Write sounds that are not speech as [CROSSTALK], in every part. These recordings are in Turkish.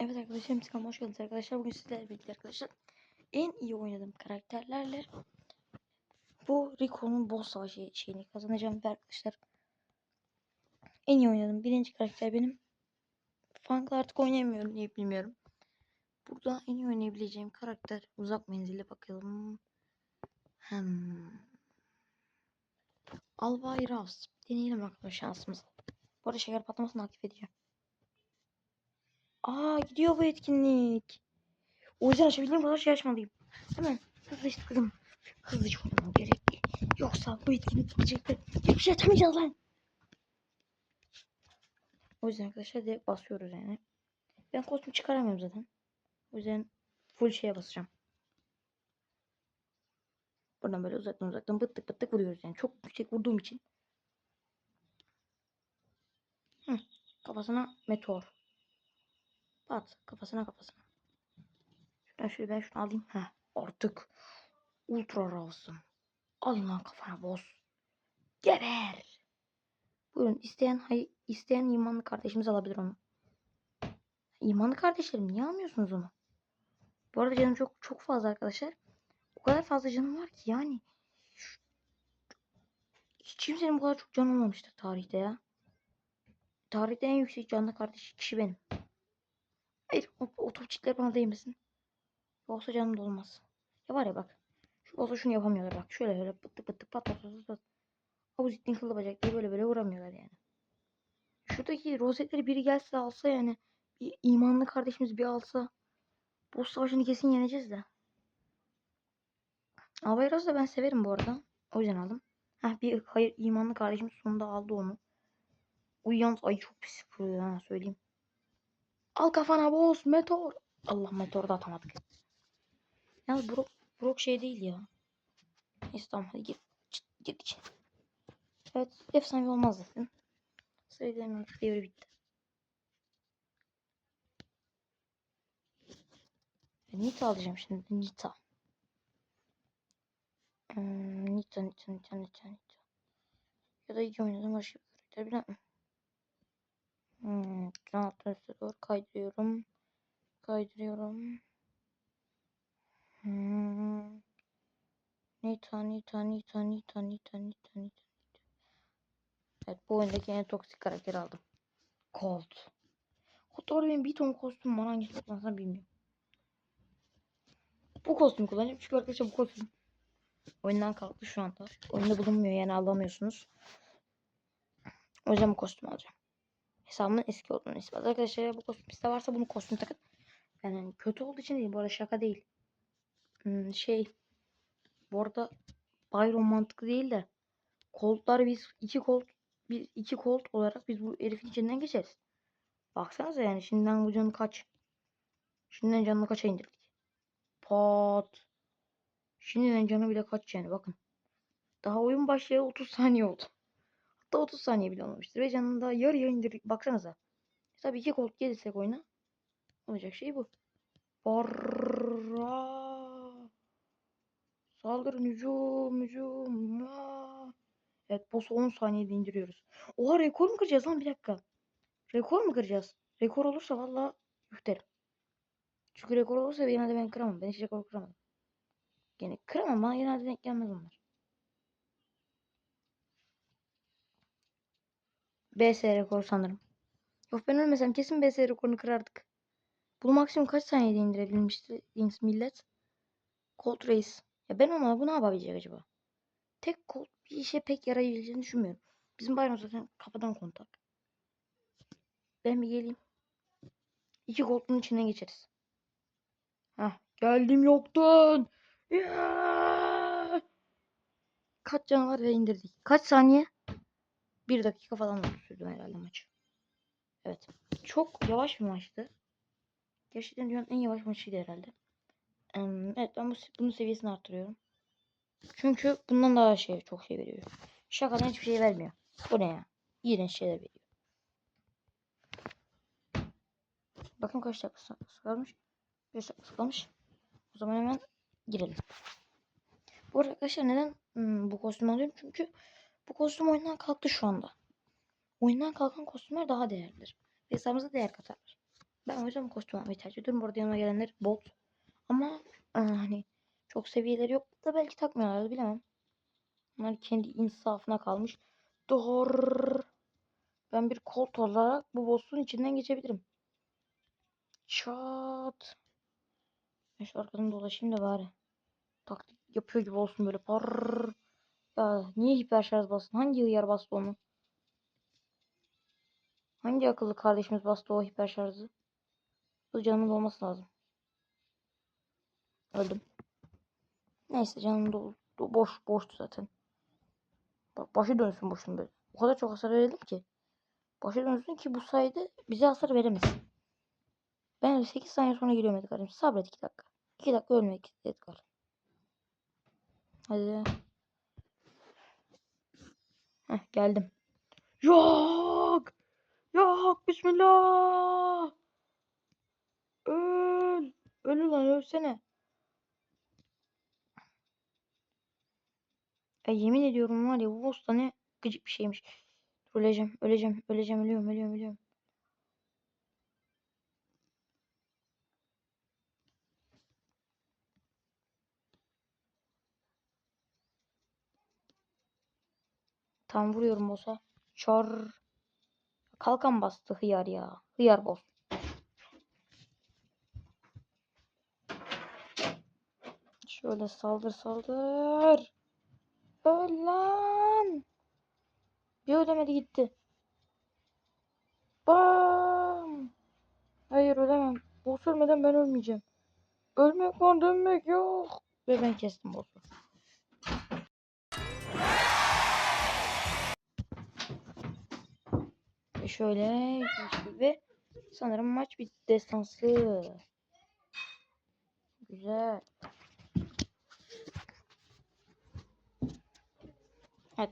Evet arkadaşlar Miskan hoş geldiniz arkadaşlar. Bugün sizlerle birlikte arkadaşlar en iyi oynadığım karakterlerle bu Rico'nun boss savaşı şeyini kazanacağım ve arkadaşlar en iyi oynadığım birinci karakter benim. Funk'la artık oynayamıyorum diye bilmiyorum. Burada en iyi oynayabileceğim karakter uzak menzilli bakalım. Hmm. Albay Rouse. Deneyelim bakalım şansımızı. Bu arada şeker patlamasını aktif edeceğim. Aa gidiyor bu etkinlik. O yüzden açabildiğim kadar şey açmalıyım. Hemen hızlı işte kızım. Hızlıca oynamam gerekli. Yoksa bu etkinlik gidecekler. Hiçbir şey açamayacağız lan. O yüzden arkadaşlar direkt basıyoruz yani. Ben kostüm çıkaramıyorum zaten. O yüzden full şeye basacağım. Buradan böyle uzaktan uzaktan bıttık bıttık vuruyoruz yani. Çok yüksek vurduğum için. Hı, kafasına meteor. At kafasına kafasına. Şuradan şöyle ben şunu alayım. Heh, artık ultra ravsın. Alın lan kafana boss. Geber. Buyurun isteyen hay isteyen imanlı kardeşimiz alabilir onu. İmanlı kardeşlerim niye almıyorsunuz onu? Bu arada canım çok çok fazla arkadaşlar. O kadar fazla canım var ki yani. Hiç kimsenin bu kadar çok canı olmamıştır tarihte ya. Tarihte en yüksek canlı kardeş kişi benim. Hayır o, o topçikler bana değmesin. Yoksa canım da olmaz. Ya var ya bak. Şu olsa şunu yapamıyorlar bak. Şöyle şöyle pıttık pıttık pat pat pat pat. Avuzittin kıllı bacak diye böyle böyle vuramıyorlar yani. Şuradaki rozetleri biri gelse alsa yani. Bir imanlı kardeşimiz bir alsa. Boss savaşını kesin yeneceğiz de. Abayraz da ben severim bu arada. O yüzden aldım. Heh bir hayır imanlı kardeşimiz sonunda aldı onu. O ay çok pis ha söyleyeyim. Al kafana boss meteor. Allah meteor da atamadık. Yalnız Brock, Brock şey değil ya. Neyse tamam hadi gir. Çıt. Evet efsane olmaz zaten. Sayıların artık devri bitti. E, Nita alacağım şimdi. Nita. Hmm, Nita, Nita, Nita, Nita, Nita. Ya da iyi oynadım başka bir karakter bilemem. Hmm, üstüne doğru kaydırıyorum. Kaydırıyorum. Hmm. Nita, Nita, Nita, Nita, Nita, Nita, Nita. Evet bu oyundaki en toksik karakteri aldım. Colt. Hatta orada benim bir ton kostüm var hangisini kullansam bilmiyorum. Bu kostümü kullanacağım çünkü arkadaşlar bu kostüm oyundan kalktı şu anda. Oyunda bulunmuyor yani alamıyorsunuz. O yüzden bu kostümü alacağım. Hesabımın eski olduğunu ispat. Arkadaşlar bu kostüm size varsa bunu kostüm takın. Yani kötü olduğu için değil bu arada şaka değil. Hmm, şey bu arada Byron mantıklı değil de Colt'lar biz iki Colt biz iki Colt olarak biz bu herifin içinden geçeriz. Baksanıza yani şimdiden bu canı kaç? Şimdiden canını kaça indirdik? Pat. Şimdiden canı bile kaç yani bakın. Daha oyun başlayalı 30 saniye oldu. Hatta 30 saniye bile olmamıştır. Ve canını daha yarıya indirdik. Baksanıza. Tabii iki Colt gelirsek oyuna. Olacak şey bu. Barra. Saldırın hücum hücum. Evet boss'u 10 saniyede indiriyoruz. Oha rekor mu kıracağız lan bir dakika. Rekor mu kıracağız? Rekor olursa valla yuhterim. Çünkü rekor olursa genelde ben kıramam. Ben hiç rekor kıramadım. Gene kıramam bana genelde denk gelmez onlar. BS rekoru sanırım. Yok ben ölmesem kesin BS rekorunu kırardık. Bunu maksimum kaç saniyede indirebilmişti millet? Colt Race. Ya ben ona bu ne yapabilecek acaba? Tek Colt bir işe pek yarayabileceğini düşünmüyorum. Bizim Byron zaten kafadan kontak. Ben bir geleyim. İki Colt'un içinden geçeriz. Hah geldim yoktun. Yeah! Kaç canavar indirdik. Kaç saniye? Bir dakika falan sürdü herhalde maç. Evet. Çok yavaş bir maçtı. Gerçekten dünyanın en yavaş maçıydı herhalde. Evet ben bu, bunun seviyesini arttırıyorum. Çünkü bundan daha şey çok şey veriyor. Şakadan hiçbir şey vermiyor. Bu ne ya? İğrenç şeyler veriyor. Bakın kaç dakika kalmış. 5 dakika kalmış. O zaman hemen girelim. Bu arkadaşlar neden hmm, bu kostümü alıyorum? Çünkü bu kostüm oyundan kalktı şu anda. Oyundan kalkan kostümler daha değerlidir. Hesabımıza değer katarlar. Ben o yüzden bu kostüm almayı tercih ediyorum. Bu arada yanıma gelenler bot. Ama e, hani çok seviyeleri yok da belki takmıyorlardı bilemem. Onlar kendi insafına kalmış. Doğru. Ben bir kolt olarak bu boss'un içinden geçebilirim. Çat. Ben şu arkadan dolaşayım da bari. Taklit yapıyor gibi olsun böyle. Parrrr. Ya niye hiper şarj bastın? Hangi hıyar bastı onu? Hangi akıllı kardeşimiz bastı o hiper şarjı? Bu canımın olması lazım. Öldüm. Neyse canım dolu. do- Boş boştu zaten. Bak başı dönsün boşun böyle. O kadar çok hasar verelim ki. Başı dönsün ki bu sayede bize hasar veremesin. Ben 8 saniye sonra geliyorum Edgar'ım. Sabret 2 dakika. 2 dakika ölmek Edgar. Hadi. Heh geldim. Yok. Yok. Bismillah. Öl. Öl ulan ölsene. Ya yemin ediyorum var ya bu da ne gıcık bir şeymiş. Öleceğim, öleceğim, öleceğim, ölüyorum, ölüyorum, ölüyorum. Tam vuruyorum boss'a. Çor. Kalkan bastı hıyar ya. Hıyar boss. Şöyle saldır saldır. Öl lan. Bir ölemedi gitti. Bam. Hayır ölemem. Boss ölmeden ben ölmeyeceğim. Ölmek var dönmek yok. Ve ben kestim boss'u. Şöyle ve sanırım maç bitti destansı. Güzel. Evet.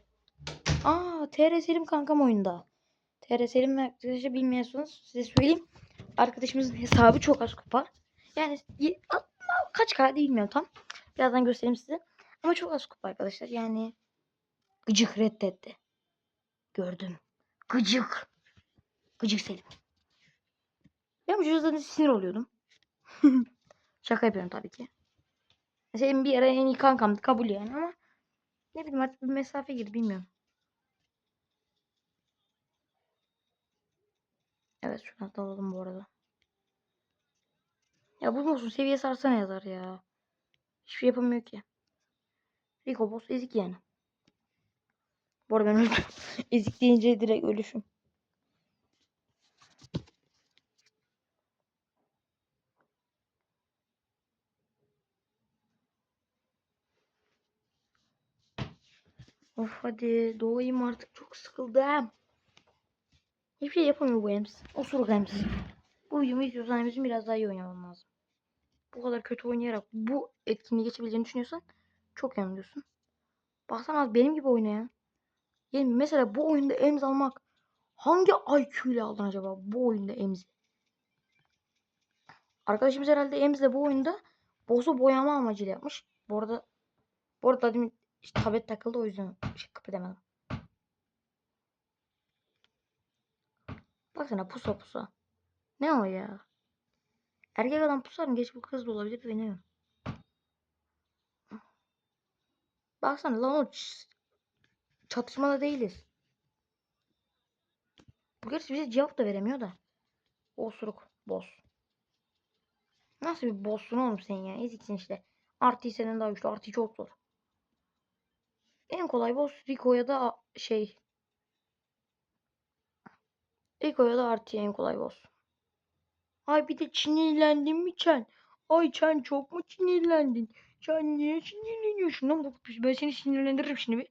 Aa, TR Selim kankam oyunda. TR Selim arkadaşı bilmiyorsunuz size söyleyeyim. Arkadaşımızın hesabı çok az kupa. Yani kaç k bilmiyorum tam. Birazdan göstereyim size. Ama çok az kupa arkadaşlar. Yani gıcık reddetti. Gördüm. Gıcık. Gıcık Selim. Ben bu cüzdanı sinir oluyordum. [LAUGHS] Şaka yapıyorum tabii ki. Senin bir ara en iyi kankamdı kabul yani ama ne bileyim artık bir mesafe girdi bilmiyorum. Evet şuna dalalım bu arada. Ya bu boss'un seviyesi artsana yazar ya. Hiçbir şey yapamıyor ki. Rico boss ezik yani. Bu arada ben öldüm. [LAUGHS] ezik deyince direkt ölüşüm. Of hadi doğayım artık çok sıkıldım. Hiçbir şey yapamıyor bu Ems. Osuruk Ems. Bu videomu izliyorsan Ems'in biraz daha iyi oynamam lazım. Bu kadar kötü oynayarak bu etkinliği geçebileceğini düşünüyorsan çok yanılıyorsun. Baksana az benim gibi oyna ya. Yani mesela bu oyunda Ems almak hangi IQ ile aldın acaba bu oyunda Ems'i? Arkadaşımız herhalde Ems'le bu oyunda boss'u boyama amacıyla yapmış. Bu arada bu arada işte tablet takıldı o yüzden şey kıpırdemedim. Baksana pusa pusa. Ne o ya? Erkek adam pusar mı? Geç bu kız da olabilir bilmiyorum. Baksana lan o çatışmada değiliz. Bu gerçi bize cevap da veremiyor da. Osuruk boss. Nasıl bir boss'sun oğlum sen ya? Eziksin işte. Artı senden daha güçlü. Artı çok zor. En kolay boss Rico ya da şey. Rico ya da Artı en kolay boss. Ay bir de sinirlendin mi Çen? Ay Çen çok mu sinirlendin? Çen niye sinirleniyorsun lan? Ben seni sinirlendiririm şimdi bir.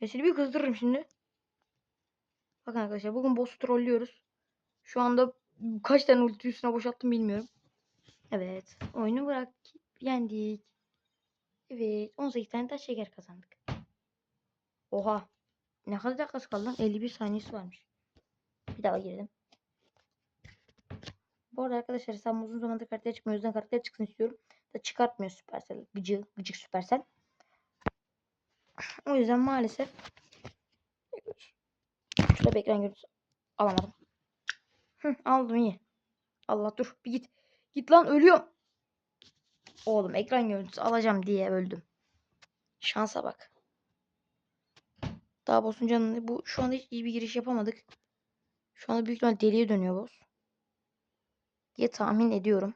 Ben seni bir kızdırırım şimdi. Bakın arkadaşlar bugün boss'u trollüyoruz. Şu anda kaç tane ulti üstüne boşalttım bilmiyorum. Evet. Oyunu bırak. Yendik. Evet. 18 tane taş şeker kazandık. Oha. Ne kadar dakikası kaldı lan? 51 saniyesi varmış. Bir daha girelim. Bu arada arkadaşlar sen uzun zamandır karakter çıkmıyor. O yüzden karakter çıksın istiyorum. Da çıkartmıyor Supercell. Gıcık, gıcık Supercell. O yüzden maalesef şurada bir ekran görüntüsü alamadım. Hı, aldım iyi. Allah dur bir git. Git lan ölüyorum. Oğlum ekran görüntüsü alacağım diye öldüm. Şansa bak. Daha boss'un canını bu şu anda hiç iyi bir giriş yapamadık. Şu anda büyük ihtimal deliye dönüyor boss. Diye tahmin ediyorum.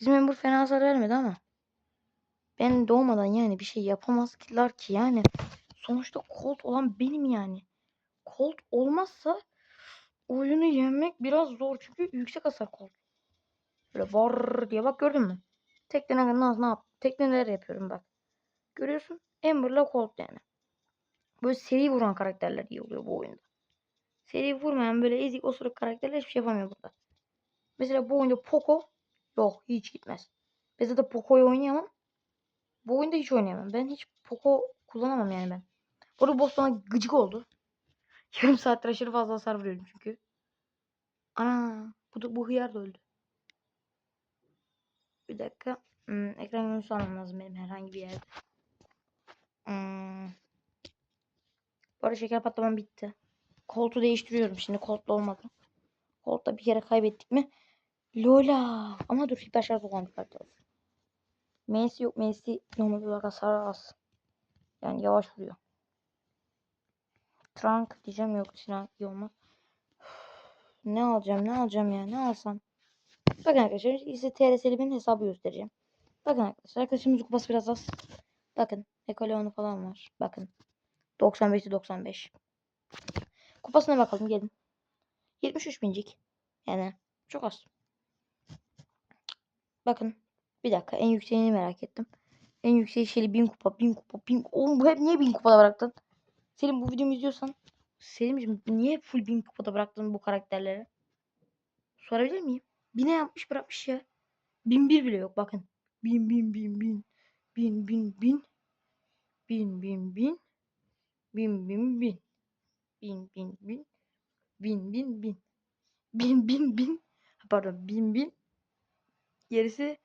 Bizim Ember fena hasar vermedi ama. Ben doğmadan yani bir şey yapamazlar ki yani. Sonuçta Colt olan benim yani. Colt olmazsa oyunu yenmek biraz zor çünkü yüksek hasar Colt. Böyle var diye bak gördün mü? Tekne nasıl ne yap? Tekne neler yapıyorum bak. Görüyorsun? Ember'la Colt yani. Böyle seri vuran karakterler iyi oluyor bu oyunda. Seri vurmayan böyle ezik osuruk karakterler hiçbir şey yapamıyor burada. Mesela bu oyunda Poco yok hiç gitmez. Mesela da Poco'yu oynayamam. Bu oyunda hiç oynayamam. Ben hiç Poco kullanamam yani ben. Burada boss bana gıcık oldu. [LAUGHS] Yarım saattir aşırı fazla hasar vuruyorum çünkü. Ana bu da bu hıyar da öldü. Bir dakika. Hmm, ekran görüntüsü almam lazım benim herhangi bir yerde. Hmm. Bu arada şeker patlamam bitti. Koltuğu değiştiriyorum şimdi. Koltuğu olmadı. Koltuğu bir kere kaybettik mi? Lola. Ama dur hiper şarj kartı. Messi yok. Messi normal olarak hasar az. Yani yavaş vuruyor. Trunk diyeceğim yok. Trunk iyi olmaz. Ne alacağım ne alacağım ya ne alsam. Bakın arkadaşlar size TRS'limin hesabı göstereceğim. Bakın arkadaşlar arkadaşımızın kupası biraz az. Bakın Ekaleon'u falan var. Bakın. 95'te 95. Kupasına bakalım gelin. 73 bincik. Yani çok az. Bakın. Bir dakika en yükseğini merak ettim. En yükseği şeyli 1000 kupa 1000 kupa 1000. Oğlum bu hep niye 1000 kupada bıraktın? Selim bu videomu izliyorsan Selim'cim niye full 1000 kupada bıraktın bu karakterleri? Sorabilir miyim? Bine yapmış bırakmış ya. Bin bir bile yok bakın. Bin bin bin bin. Bin bin bin. Bin bin bin. Bin bin bin. Bin bin bin. Bin bin bin. Bin bin bin. Pardon bin bin. Gerisi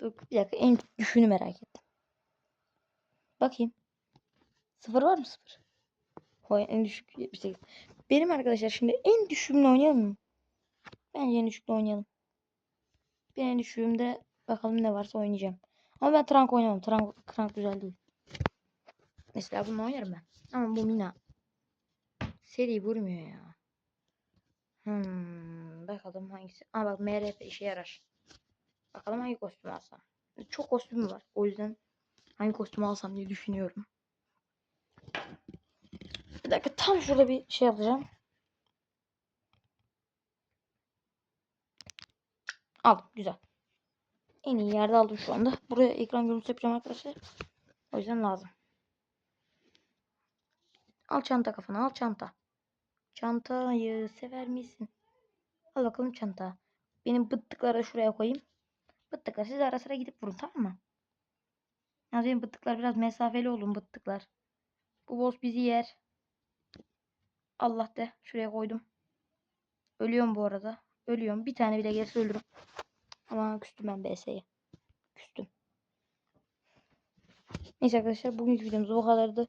bir dakika en düşünü merak ettim. Bakayım. Sıfır var mı sıfır? Hayır en düşük 78. Benim arkadaşlar şimdi en düşüğümle oynayalım mı? Bence en düşükle oynayalım. Ben en düşüğümde bakalım ne varsa oynayacağım. Ama ben trank oynamam. Trank, trank güzel değil. Mesela bunu oynarım ben. Ama bu Mina. Seri vurmuyor ya. Hmm, bakalım hangisi. Aa bak MRP işe yarar. Bakalım hangi kostüm alsam. Çok kostüm var. O yüzden hangi kostümü alsam diye düşünüyorum. Bir dakika tam şurada bir şey yapacağım. Aldım güzel. En iyi yerde aldım şu anda. Buraya ekran görüntüsü yapacağım arkadaşlar. O yüzden lazım. Al çanta kafana al çanta. Çantayı sever misin? Al bakalım çanta. Benim bıttıkları şuraya koyayım. Bıttıklar siz ara sıra gidip vurun tamam mı? Yani benim bıttıklar biraz mesafeli olun bıttıklar. Bu boss bizi yer. Allah de şuraya koydum. Ölüyorum bu arada. Ölüyorum. Bir tane bile gelirse ölürüm. Ama küstüm ben BS'ye. Küstüm. Neyse arkadaşlar bugünkü videomuz bu kadardı.